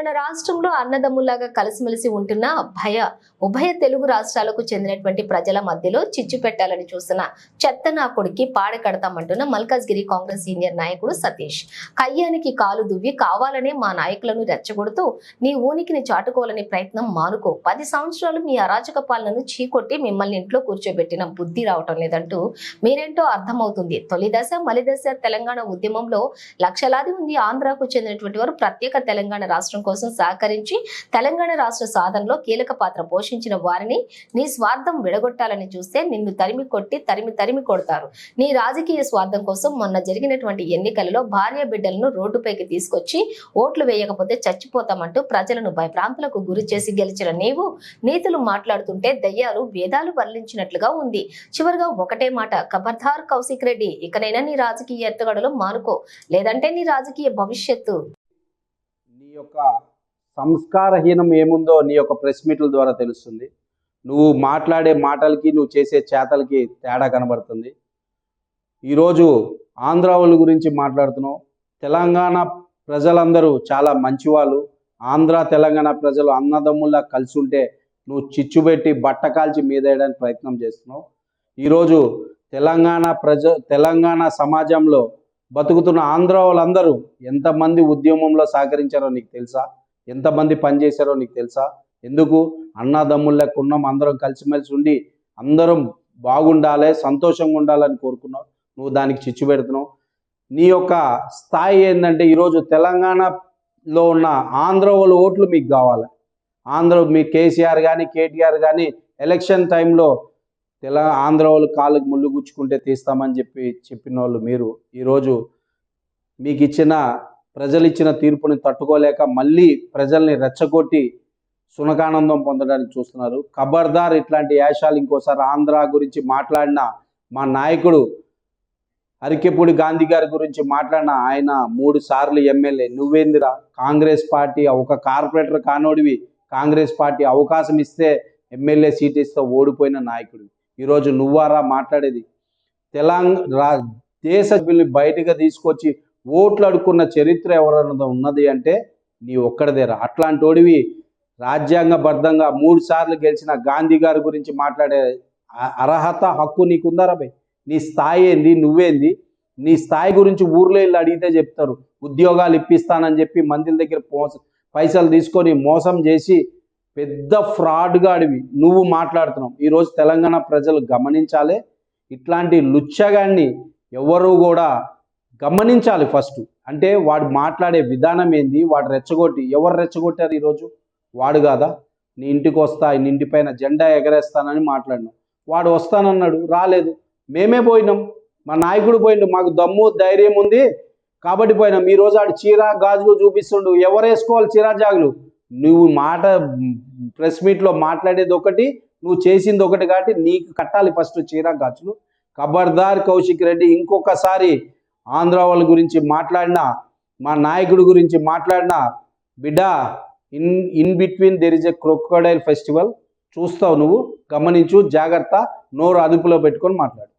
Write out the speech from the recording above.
అన్నదమ్ములాగా కలిసిమెలిసి ఉంటున్న భయ ఉభయ తెలుగు రాష్ట్రాలకు చెందినటువంటి ప్రజల మధ్యలో చిచ్చు పెట్టాలని చూసిన చెత్త నా కొడుక్కి పాడ కడతామంటున్న మల్కాజ్గిరి కాంగ్రెస్ సీనియర్ నాయకుడు సతీష్. కయ్యానికి కాలు దువ్వి కావాలనే మా నాయకులను రెచ్చగొడుతూ నీ ఊనికిని చాటుకోవాలనే ప్రయత్నం మానుకో. పది సంవత్సరాలు మీ అరాచక పాలనను చీకొట్టి మిమ్మల్ని ఇంట్లో కూర్చోబెట్టిన బుద్ధి రావటం లేదంటూ మీరేంటో అర్థమవుతుంది. తొలి దశ మలి దశ తెలంగాణ ఉద్యమంలో లక్షలాది మంది ఆంధ్రాకు చెందినటువంటి వారు ప్రత్యేక తెలంగాణ రాష్ట్రం కోసం సహకరించి తెలంగాణ రాష్ట్ర సాధనలో కీలక పాత్ర పోషించిన వారిని నీ స్వార్థం విడగొట్టాలని చూస్తే నిన్ను తరిమి కొట్టి తరిమి తరిమి కొడతారు. నీ రాజకీయ స్వార్థం కోసం మొన్న జరిగినటువంటి ఎన్నికలలో భార్య బిడ్డలను రోడ్డుపైకి తీసుకొచ్చి ఓట్లు వేయకపోతే చచ్చిపోతామంటూ ప్రజలను భయప్రాంతులకు గురి చేసి గెలిచిన నీవు నీతులు మాట్లాడుతుంటే దయ్యాలు వేదాలు వర్లించినట్లుగా ఉంది. చివరిగా ఒకటే మాట ఖబర్దార్ కౌశిక్ రెడ్డి ఇకనైనా నీ రాజకీయ ఎత్తుగడలు మానుకో లేదంటే నీ రాజకీయ భవిష్యత్తు యొక్క సంస్కారహీనం ఏముందో నీ యొక్క ప్రెస్ మీట్ల ద్వారా తెలుస్తుంది. నువ్వు మాట్లాడే మాటలకి నువ్వు చేసే చేతలకి తేడా కనబడుతుంది. ఈరోజు ఆంధ్ర వాళ్ళ గురించి మాట్లాడుతున్నావు తెలంగాణ ప్రజలందరూ చాలా మంచివాళ్ళు. ఆంధ్ర తెలంగాణ ప్రజలు అన్నదమ్ముల్లా కలిసి ఉంటే నువ్వు చిచ్చుబెట్టి బట్ట కాల్చి మీదేయడానికి ప్రయత్నం చేస్తున్నావు. ఈరోజు తెలంగాణ ప్రజ తెలంగాణ సమాజంలో బతుకుతున్న ఆంధ్ర వాళ్ళందరూ ఎంతమంది ఉద్యమంలో సహకరించారో నీకు తెలుసా? ఎంతమంది పనిచేశారో నీకు తెలుసా? ఎందుకు? అన్నదమ్ముళ్ళకు ఉన్నాం అందరం కలిసిమెలిసి ఉండి అందరం బాగుండాలి సంతోషంగా ఉండాలని కోరుకున్నావు. నువ్వు దానికి చిచ్చు పెడుతున్నావు. నీ యొక్క స్థాయి ఏంటంటే ఈరోజు తెలంగాణలో ఉన్న ఆంధ్ర వాళ్ళ ఓట్లు మీకు కావాలి. ఆంధ్ర మీ కేసీఆర్ కానీ కేటీఆర్ కానీ ఎలక్షన్ టైంలో తెల ఆంధ్ర వాళ్ళు కాళ్ళకి ముళ్ళు గుచ్చుకుంటే తీస్తామని చెప్పి చెప్పిన వాళ్ళు మీరు. ఈరోజు మీకు ఇచ్చిన ప్రజలు ఇచ్చిన తీర్పుని తట్టుకోలేక మళ్ళీ ప్రజల్ని రెచ్చగొట్టి సునకానందం పొందడానికి చూస్తున్నారు. ఖబర్దార్ ఇట్లాంటి యాషాలు ఇంకోసారి ఆంధ్ర గురించి మాట్లాడిన మా నాయకుడు అరికెపూడి గాంధీ గారి గురించి మాట్లాడిన ఆయన మూడు సార్లు ఎమ్మెల్యే. నువ్వేందిరా? కాంగ్రెస్ పార్టీ ఒక కార్పొరేటర్ కానోడివి. కాంగ్రెస్ పార్టీ అవకాశం ఇస్తే ఎమ్మెల్యే సీట్ ఇస్తే ఓడిపోయిన నాయకుడు ఈరోజు నువ్వారా మాట్లాడేది? తెలంగాణ రా దేశ సభ్యుల్ని బయటగా తీసుకొచ్చి ఓట్లు అడుక్కున్న చరిత్ర ఎవరన్నా ఉన్నది అంటే నీ ఒక్కడిదేరా అట్లాంటి ఓడివి రాజ్యాంగబద్ధంగా మూడు సార్లు గెలిచిన గాంధీ గారి గురించి మాట్లాడే అర్హత హక్కు నీకుందారా రాబాయ్ నీ స్థాయి ఏంది? నువ్వేంది? నీ స్థాయి గురించి ఊర్లో వెళ్ళి అడిగితే చెప్తారు. ఉద్యోగాలు ఇప్పిస్తానని చెప్పి మందిల దగ్గర పోస పైసలు తీసుకొని మోసం చేసి పెద్ద ఫ్రాడ్గా అడివి. నువ్వు మాట్లాడుతున్నావు. ఈరోజు తెలంగాణ ప్రజలు గమనించాలి. ఇట్లాంటి లుచ్చగాన్ని ఎవరు కూడా గమనించాలి ఫస్ట్. అంటే వాడు మాట్లాడే విధానం ఏంది? వాడు రెచ్చగొట్టి ఎవరు రెచ్చగొట్టారు ఈరోజు వాడు కాదా? నీ ఇంటికి వస్తా నీ ఇంటిపైన జెండా ఎగరేస్తానని మాట్లాడినాం వాడు వస్తానన్నాడు రాలేదు. మేమే పోయినాం. మా నాయకుడు పోయిండు. మాకు దమ్ము ధైర్యం ఉంది. కాబట్టి పోయినాం. ఈ రోజు ఆడు చీర గాజులు చూపిస్తుండు. ఎవరు వేసుకోవాలి? చీర జాగులు. నువ్వు మాట ప్రెస్ మీట్లో మాట్లాడేది ఒకటి నువ్వు చేసింది ఒకటి కాబట్టి నీకు కట్టాలి ఫస్ట్ చీర ఖర్చులు ఖబర్దార్ కౌశిక్ రెడ్డి ఇంకొకసారి ఆంధ్ర వాళ్ళ గురించి మాట్లాడినా మా నాయకుడి గురించి మాట్లాడినా బిడ్డ in in between there is a crocodile festival చూస్తావు నువ్వు గమనించు జాగ్రత్త నోరు అదుపులో పెట్టుకొని మాట్లాడు.